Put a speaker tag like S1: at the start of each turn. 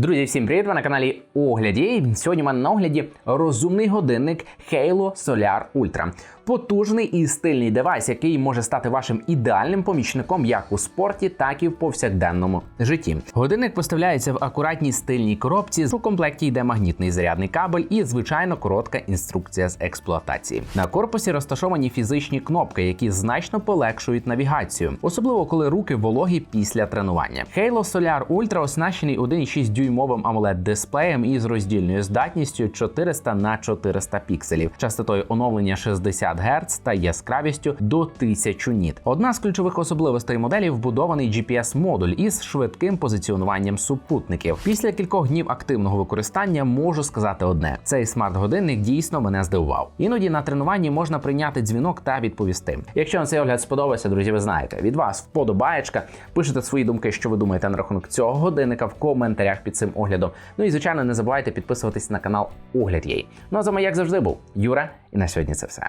S1: Друзі, всім привіт! Ви на каналі Огляді. Сьогодні у мене на огляді розумний годинник Halo Solar Ultra. Потужний і стильний девайс, який може стати вашим ідеальним помічником як у спорті, так і в повсякденному житті. Годинник поставляється в акуратній стильній коробці. У комплекті йде магнітний зарядний кабель і звичайно коротка інструкція з експлуатації. На корпусі розташовані фізичні кнопки, які значно полегшують навігацію, особливо коли руки вологі після тренування. Halo Solar Ultra оснащений 1,6 дюймовим amoled дисплеєм із роздільною здатністю 400 на 400 пікселів, частотою оновлення 60 Гц та яскравістю до 1000 ніт. Одна з ключових особливостей моделі вбудований GPS-модуль із швидким позиціонуванням супутників. Після кількох днів активного використання можу сказати одне: цей смарт-годинник дійсно мене здивував. Іноді на тренуванні можна прийняти дзвінок та відповісти. Якщо вам цей огляд сподобався, друзі, ви знаєте, від вас вподобаєчка. Пишете свої думки, що ви думаєте на рахунок цього годинника в коментарях під цим оглядом. Ну і звичайно, не забувайте підписуватись на канал Огляд Єй. Ну а з вами, як завжди, був Юра, і на сьогодні це все.